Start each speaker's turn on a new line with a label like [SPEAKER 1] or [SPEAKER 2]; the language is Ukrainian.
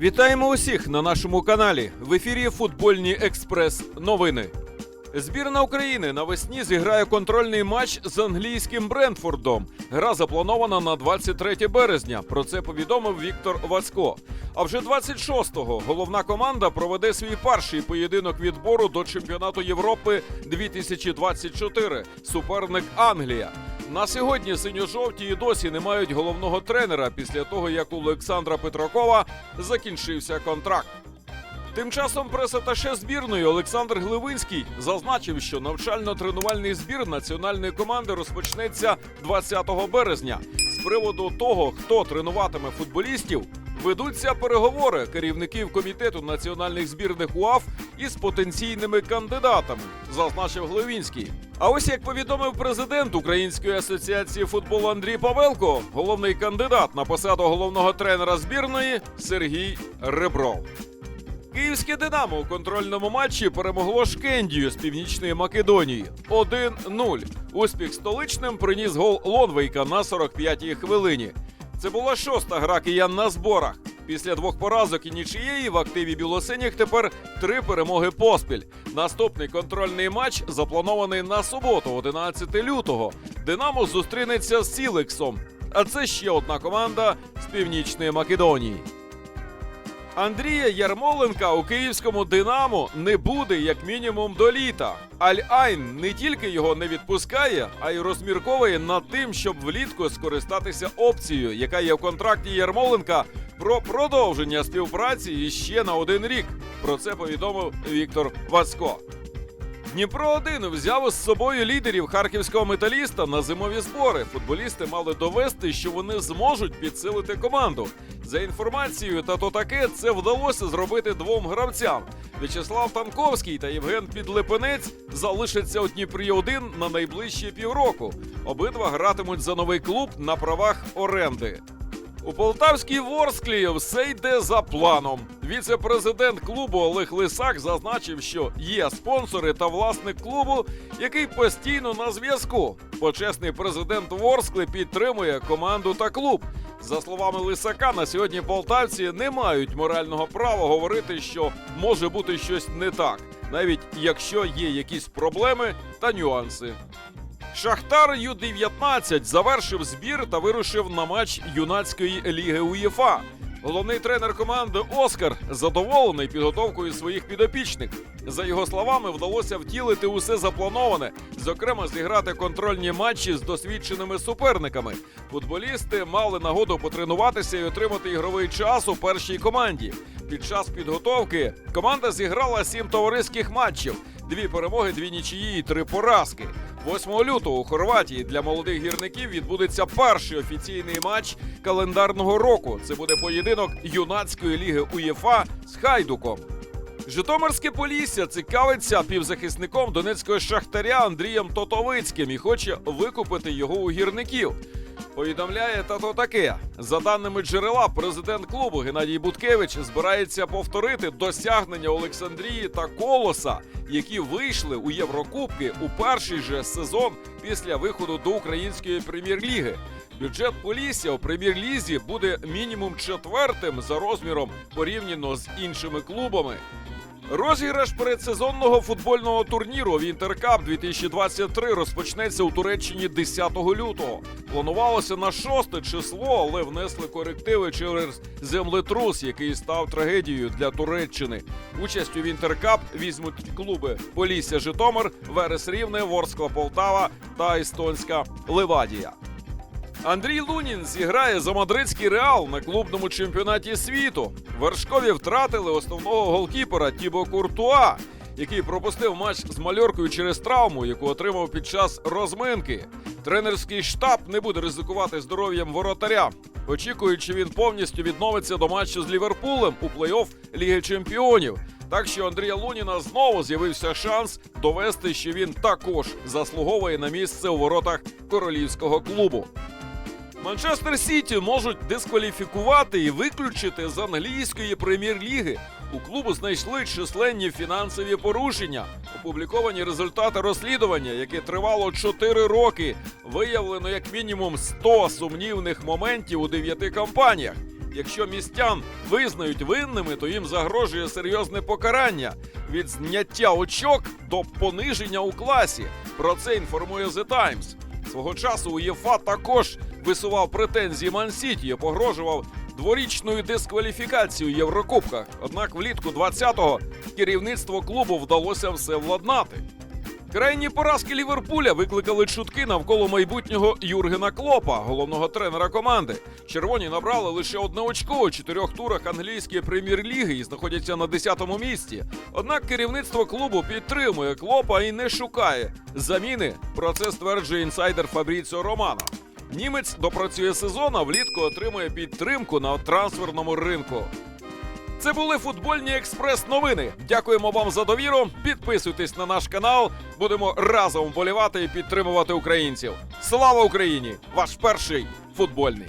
[SPEAKER 1] Вітаємо усіх на нашому каналі. В ефірі Футбольні Експрес новини. Збірна України навесні зіграє контрольний матч з англійським Брентфордом. Гра запланована на 23 березня. Про це повідомив Віктор Вацько. А вже 26-го головна команда проведе свій перший поєдинок відбору до чемпіонату Європи 2024. Суперник Англія. На сьогодні синьо-жовті і досі не мають головного тренера після того, як у Олександра Петракова закінчився контракт. Тим часом пресаташе збірної Олександр Гливинський зазначив, що навчально-тренувальний збір національної команди розпочнеться 20 березня. З приводу того, хто тренуватиме футболістів, ведуться переговори керівників комітету національних збірних УАФ із потенційними кандидатами, зазначив Гливінський. А ось як повідомив президент Української асоціації футболу Андрій Павелко, головний кандидат на посаду головного тренера збірної Сергій Ребров. Київське Динамо у контрольному матчі перемогло Шкендію з Північної Македонії 1-0. Успіх столичним приніс гол Лонвейка на 45-й хвилині. Це була шоста гра киян на зборах. Після двох поразок і нічиєї в активі білосиніх тепер три перемоги поспіль. Наступний контрольний матч запланований на суботу, 11 лютого. Динамо зустрінеться з Сілексом. А це ще одна команда з Північної Македонії. Андрія Ярмоленка у київському Динамо не буде як мінімум до літа. Аль-Айн не тільки його не відпускає, а й розмірковує над тим, щоб влітку скористатися опцією, яка є в контракті Ярмоленка про продовження співпраці іще на один рік. Про це повідомив Віктор Вацько. Дніпро 1 взяв з собою лідерів харківського металіста на зимові збори. Футболісти мали довести, що вони зможуть підсилити команду. За інформацією, та то таке це вдалося зробити двом гравцям. В'ячеслав Танковський та Євген Підлипенець залишаться у Дніпрі 1 на найближчі півроку. Обидва гратимуть за новий клуб на правах оренди. У полтавській Ворсклі все йде за планом. Віце-президент клубу Олег Лисак зазначив, що є спонсори та власник клубу, який постійно на зв'язку. Почесний президент Ворскли підтримує команду та клуб. За словами Лисака, на сьогодні полтавці не мають морального права говорити, що може бути щось не так, навіть якщо є якісь проблеми та нюанси. Шахтар Ю-19 завершив збір та вирушив на матч юнацької ліги УЄФА. Головний тренер команди Оскар задоволений підготовкою своїх підопічних. За його словами, вдалося втілити усе заплановане, зокрема, зіграти контрольні матчі з досвідченими суперниками. Футболісти мали нагоду потренуватися і отримати ігровий час у першій команді. Під час підготовки команда зіграла сім товариських матчів: дві перемоги, дві нічиї і три поразки. 8 лютого у Хорватії для молодих гірників відбудеться перший офіційний матч календарного року. Це буде поєдинок юнацької ліги УЄФА з Хайдуком. Житомирське Полісся цікавиться півзахисником донецького шахтаря Андрієм Тотовицьким і хоче викупити його у гірників. Повідомляє тато таке. За даними джерела, президент клубу Геннадій Буткевич збирається повторити досягнення Олександрії та Колоса, які вийшли у Єврокубки у перший же сезон після виходу до української прем'єр-ліги. Бюджет Полісся у прем'єр-лізі буде мінімум четвертим за розміром порівняно з іншими клубами. Розіграш передсезонного футбольного турніру Вінтеркап 2023 розпочнеться у Туреччині 10 лютого. Планувалося на 6 число, але внесли корективи через землетрус, який став трагедією для Туреччини. Участь у Вінтеркап візьмуть клуби Полісся Житомир, Верес Рівне, Ворскла Полтава та Естонська Левадія. Андрій Лунін зіграє за мадридський реал на клубному чемпіонаті світу. Вершкові втратили основного голкіпера Тібо Куртуа, який пропустив матч з мальоркою через травму, яку отримав під час розминки. Тренерський штаб не буде ризикувати здоров'ям воротаря, очікуючи, він повністю відновиться до матчу з Ліверпулем у плей-офф Ліги Чемпіонів. Так що Андрія Луніна знову з'явився шанс довести, що він також заслуговує на місце у воротах королівського клубу. Манчестер Сіті можуть дискваліфікувати і виключити з англійської прем'єр-ліги. У клубу знайшли численні фінансові порушення. Опубліковані результати розслідування, яке тривало 4 роки. Виявлено як мінімум 100 сумнівних моментів у 9 компаніях. Якщо містян визнають винними, то їм загрожує серйозне покарання від зняття очок до пониження у класі. Про це інформує The Times. Свого часу УЄФА також висував претензії Ман-Сіті і погрожував дворічною дискваліфікацією в Єврокубках. Однак влітку 20-го керівництво клубу вдалося все владнати. Крайні поразки Ліверпуля викликали чутки навколо майбутнього Юргена Клопа, головного тренера команди. Червоні набрали лише одне очко у чотирьох турах англійської прем'єр-ліги і знаходяться на 10-му місці. Однак керівництво клубу підтримує Клопа і не шукає заміни. Про це стверджує інсайдер Фабріціо Романо. Німець допрацює сезон, а влітку отримує підтримку на трансферному ринку. Це були футбольні експрес-новини. Дякуємо вам за довіру. Підписуйтесь на наш канал. Будемо разом вболівати і підтримувати українців. Слава Україні! Ваш перший футбольний.